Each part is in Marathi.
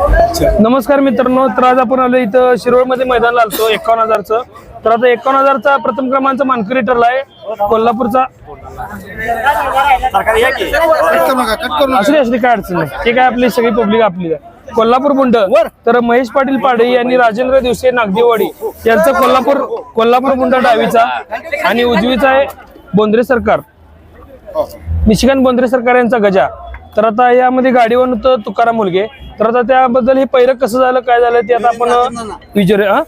नमस्कार मित्रांनो तर आज आपण आलो इथं शिरोळमध्ये मैदान लागतो एकावन्न हजारचं. तर आता एकावन्न हजारचा प्रथम क्रमांक मानकरी ठरलाय कोल्हापूरचा. असली असली काय अडचण नाही. ते काय आपली सगळी पब्लिक आपली आहे. कोल्हापूर बुंड तर महेश पाटील पाडे यांनी राजेंद्र दिवसे नागदेवाडी यांचं कोल्हापूर कोल्हापूर बुंड डावीचा आणि उजवीचा आहे बोंद्रे सरकार. निशिकांत बोंद्रे सरकार यांचा गजा. तर आता यामध्ये गाडीवर होतं तुकाराम मुलगे. तर आता त्याबद्दल हे पहिलं कसं झालं काय झालं ते आता आपण विचारू हा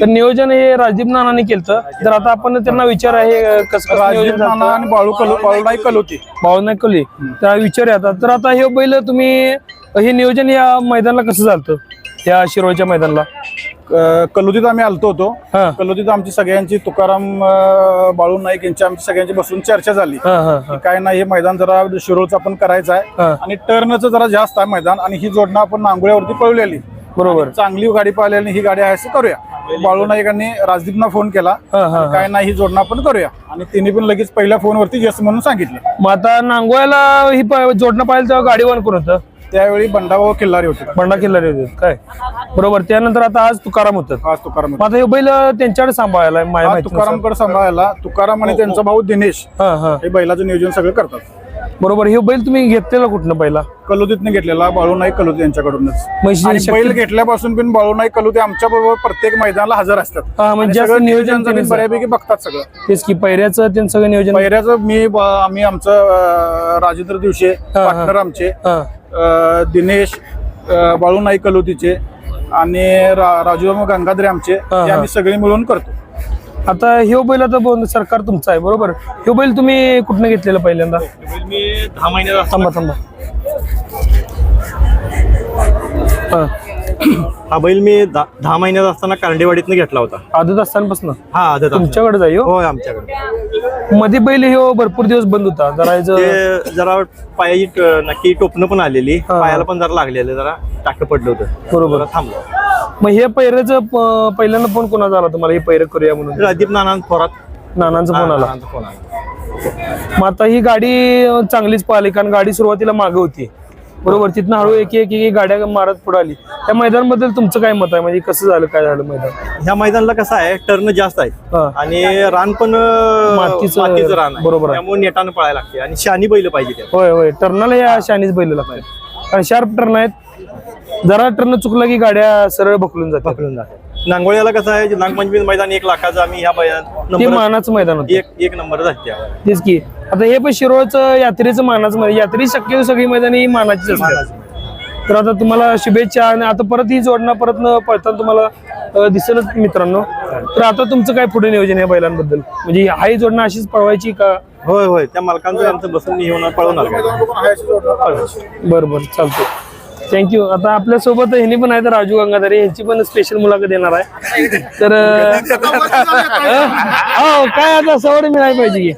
तर नियोजन हे राजदीप नानाने केलं तर आता आपण त्यांना विचार आहे कसं राजीव नियोजन नाना झालं आणि बाळू कलो बाळू कलोती त्या विचारूया आता. तर आता हे बैल तुम्ही हे नियोजन या मैदानाला कसं झालं या शिरोळच्या मैदानाला. क- कलोतीत आम्ही आलतो होतो. हा. कलोतीत आमची सगळ्यांची तुकाराम अं, बाळू नाईक यांची आमची सगळ्यांची बसून चर्चा झाली. हा हा हा. की काय नाही हे मैदान जरा शिरोळचं आपण करायचं आहे. आणि टर्नचं जरा जास्त आहे मैदान आणि ही जोडणं आपण नांगोळ्यावरती पळवलेली. बरोबर. चांगली गाडी पाहिली आणि ही गाडी आहे असं करूया. बाळू नाईकांनी राजदीपना फोन केला. हा हा हा. काय नाही ही जोडणं आपण करूया. आणि तिने पण लगेच पहिल्या फोनवरती येस म्हणून सांगितलं. मग आता नांगोळ्याला ही प- जोडणं पाहिलं तेव्हा गाडीवर कोण होतं? त्यावेळी बंडाभाऊ किल्लारी होते. बंडा किल्लारी होते. काय? बरोबर. त्यानंतर आता आज तुकाराम होतं. आज तुकाराम मग आता हे बैल त्यांच्याकडे सांभाळायला माझ्या आज माहितीनुसार. तुकारामकडे सांभाळायला. तुकाराम आणि त्यांचा भाऊ दिनेश हा हा. हे बैलाचं नियोजन सगळं करतात. बरोबर. हे बैल तुम्ही घेतलेला कुठनं पहिला? कलुतीतनं घेतलेला बाळू नाईक कलुती यांच्याकडूनच. म्हशी आणि बैल घेतल्यापासून पण बाळू नाईक कलुती आमच्या बरोबर प्रत्येक मैदानाला हजर असतात. हा म्हणजे आणि जास्त सगळं नियोजन. बऱ्यापैकी बघतात सगळं. तेच की पैऱ्याचं त्यांचं सगळं नियोजन पहिल्याचं मी ब- आम्ही आमचं अं, राजेंद्र दिवशे हा. पार्टनर आमचे. हा. दिनेश बाळू नाईक कलुतीचे आणि रा- राजू गंगाधरे आमचे हा, ते हा. आम्ही सगळे मिळून करतो. आता ह्यो बैल आता बोल- सरकार तुमचं आहे बरोबर? ह्यो बैल तुम्ही कुठनं घेतलेलं पहिल्यांदा? मी दहा महिन्यात थांबा थांबा. हा. हा बैल मी दा- दहा महिन्यात असताना कांडेवाडीतनं घेतला होता. आदत असतानापासून? हा आदत तुमच्याकडे जाई हो? होय आमच्याकडे. मध्ये बैल ह्यो भरपूर दिवस बंद होता. जरा ते जरा पायाची ट- नक्की टोपणं पण आलेली. हा. पायाला पण जरा लागलेलं जरा टाक पडलं होतं. बरोबर. जरा थांबलो. मग हे पैऱ्याचं प- पहिल्यांदा फोन कोणाचा आला तुम्हाला? हे पैर करूया म्हणून. राजदीप नाना थोरात नानांचा फोन आला. नानांचा फोन आला. मग आता ही गाडी अं, चांगलीच पळाली कारण गाडी सुरुवातीला मागे होती. बरोबर तिथनं हळू एक एक एक गाड्या मारत पुढे आली. त्या मैदानाबद्दल तुमचं काय मत आहे? म्हणजे कसं झालं काय झालं मैदान? ह्या मैदानाला कसं आहे टर्न जास्त आहे. हा. आणि रान पण अं, मातीचं- मातीचं रान आहे. बरोबर आहे. त्यामुळे नेटानं पळायला लागते. आणि शानी बैल पाहिजे त्यात. होय होय. टर्नला या शानीच बैल लागतात. कारण शार्प टर्न आहेत. जरा टर्न चुकला की गाड्या सरळ भकलून जातात. पकडून जाते नांगोळ्याला कसं आहे नागपंचमी मैदान एक लाखाचं आम्ही ह्या ते नंबर मानाचं मैदान होतं. एक एक नंबर जाते तेच की. आता हे पण शिरोळचं यात्रेचं मानाचं मैदान यात्रे शक्यतो सगळी मैदान ही मानाचीच असतात तर आता तुम्हाला शुभेच्छा आणि आता परत ही जोडणं परत न पळताना तुम्हाला दिसेलच मित्रांनो. तर आता तुमचं काय पुढे नियोजन आहे बैलांबद्दल? म्हणजे हाही जोडणं अशीच पळवायची का? होय होय. त्या मालकांचं आमचं बसून येऊन पळवणार बरं बरं. चालतं थँक्यू आता आपल्यासोबत ह्यांनी पण आहेत राजू गंगाधरे. यांची पण स्पेशल मुलाखत येणार आहे. तर हो काय आता सवड मिळायला पाहिजे की.